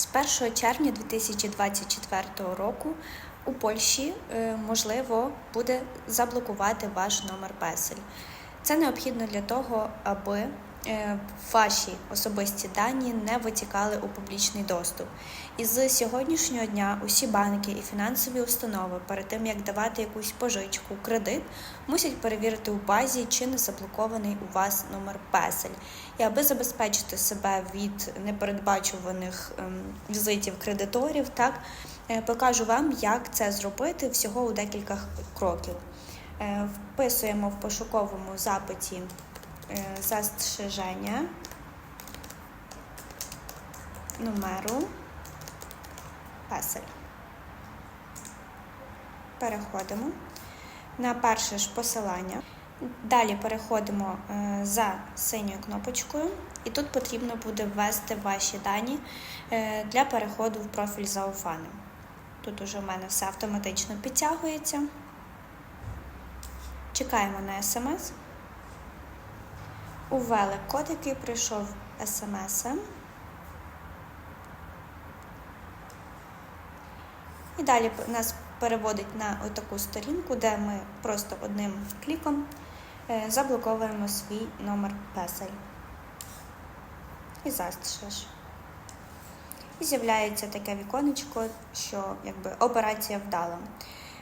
З 1 червня 2024 року у Польщі е, можливо буде заблокувати ваш номер песель. Це необхідно для того, аби ваші особисті дані не витікали у публічний доступ. І з сьогоднішнього дня усі банки і фінансові установи перед тим як давати якусь пожичку, кредит, мусять перевірити у базі, чи не заблокований у вас номер песель. І аби забезпечити себе від непередбачуваних ем, візитів кредиторів, так е, покажу вам, як це зробити всього у декілька кроків. Е, Вписуємо в пошуковому запиті застереження номеру песель. Переходимо на перше ж посилання. Далі переходимо е, за синьою кнопочкою, і тут потрібно буде ввести ваші дані е, для переходу в профіль зауфаним. Тут уже в мене все автоматично підтягується. Чекаємо на смс. Увели код, який прийшов смс. І далі нас переводить на таку сторінку, де ми просто одним кліком е, заблоковуємо свій номер песель. І застрішиш. І з'являється таке віконечко, що якби операція вдала.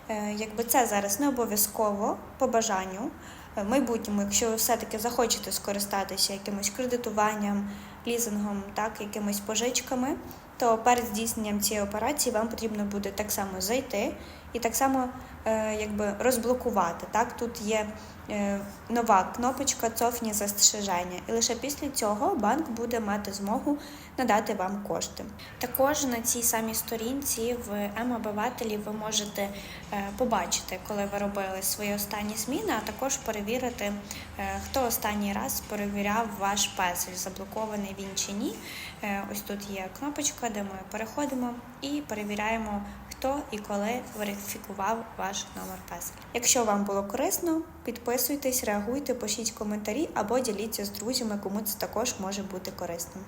Е, Якби це зараз не обов'язково по бажанню. В майбутньому, якщо ви все-таки захочете скористатися якимось кредитуванням, лізингом, так, якимись пожичками, то перед здійсненням цієї операції вам потрібно буде так само зайти і так само е, якби розблокувати. Так, тут є е, нова кнопочка «Цофні застереження, і лише після цього банк буде мати змогу надати вам кошти. Також на цій самій сторінці в М-обивателі ви можете е, побачити, коли ви робили свої останні зміни, а також перевірити, хто останній раз перевіряв ваш песель, заблокований він чи ні. Ось тут є кнопочка, де ми переходимо і перевіряємо, хто і коли верифікував ваш номер песель. Якщо вам було корисно, підписуйтесь, реагуйте, пишіть коментарі або діліться з друзями, кому це також може бути корисним.